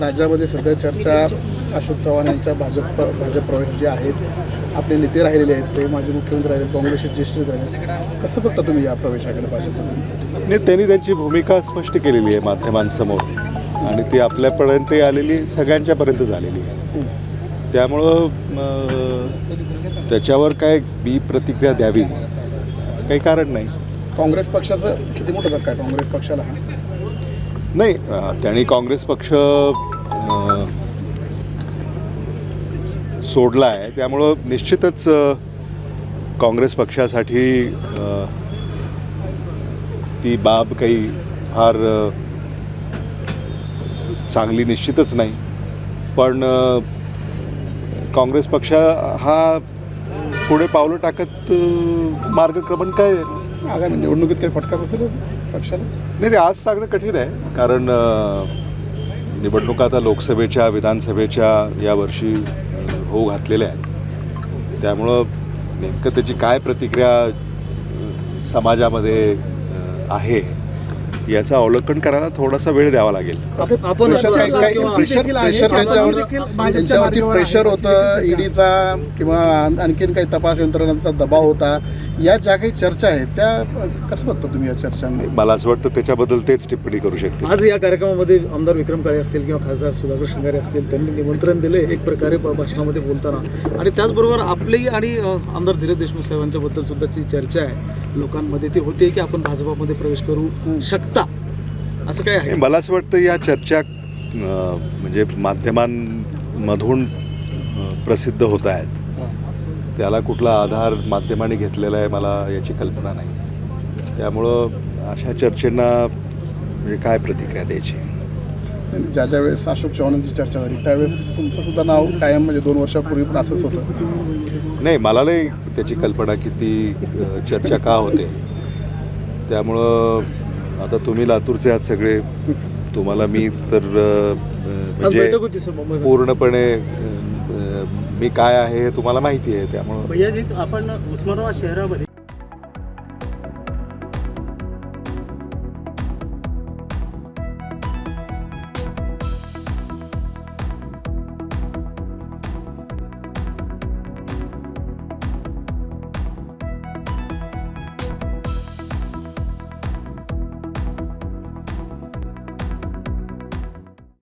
राज्यामध्ये सध्या चर्चा अशोक चव्हाण यांच्या भाजप भाजप प्रवेश जे आहेत आपले नेते राहिलेले आहेत ते माजी मुख्यमंत्री राहिले काँग्रेसचे ज्येष्ठ राहिले कसं बघता तुम्ही या प्रवेशाकडे भाजपमध्ये नाही त्यांनी त्यांची भूमिका स्पष्ट केलेली आहे माध्यमांसमोर. आणि ती आपल्यापर्यंत आलेली सगळ्यांच्यापर्यंत झालेली आहे. त्यामुळं त्याच्यावर काय बी प्रतिक्रिया द्यावी असं काही कारण नाही. काँग्रेस पक्षाचं किती मोठं धक्का आहे? काँग्रेस पक्षाला नाही त्याने त्यांनी काँग्रेस पक्ष सोडला आहे. त्यामुळं निश्चितच काँग्रेस पक्षासाठी ती बाब काही फार चांगली निश्चितच नाही. पण काँग्रेस पक्ष हा पुढे पावलं टाकत मार्गक्रमण काय आगामी निवडणुकीत काही फटका बसेल पक्षाला? नाही ते आज सांगणं कठीण आहे कारण निवडणुका आता लोकसभेच्या विधानसभेच्या यावर्षी होऊ घातलेल्या आहेत. त्यामुळं नेमकं त्याची काय प्रतिक्रिया समाजामध्ये आहे याचं अवलोकन करायला थोडासा वेळ द्यावा लागेल. आपण त्यांच्यावरती प्रेशर होतं ईडीचा किंवा आण- आणखीन काही तपास यंत्रणांचा दबाव होता या ज्या काही चर्चा आहेत त्या कसं बघता तुम्ही या चर्चांना? मला असं वाटतं त्याच्याबद्दल तेच टिप्पणी करू शकते. आज या कार्यक्रमामध्ये आमदार विक्रम काळे असतील किंवा खासदार सुधाकर शृंगारे असतील त्यांनी निमंत्रण दिले एक प्रकारे भाषणामध्ये बोलताना. आणि त्याचबरोबर आपली आणि आमदार धीरज देशमुख साहेबांच्या बद्दल सुद्धा जी चर्चा आहे लोकांमध्ये ती होते की आपण भाजपामध्ये प्रवेश करू शकता. असं काय आहे? मला असं वाटतं या चर्चा म्हणजे माध्यमांमधून प्रसिद्ध होत आहेत. त्याला कुठला आधार माध्यमांनी घेतलेला आहे मला याची कल्पना नाही. त्यामुळं अशा चर्चेंना म्हणजे काय प्रतिक्रिया द्यायची? ज्या ज्या वेळेस अशोक चव्हाणांची चर्चा झाली त्यावेळेस तुमचं सुद्धा नाव कायम म्हणजे दोन वर्षापूर्वी पण असंच होतं. नाही मला नाही त्याची कल्पना की ती अ, चर्चा का होते. त्यामुळं आता तुम्ही लातूरचे आहात सगळे. तुम्हाला मी तर म्हणजे पूर्णपणे मी काय आहे हे तुम्हाला माहिती आहे त्यामुळं. भैयाजी आपण उस्मानाबाद शहरामध्ये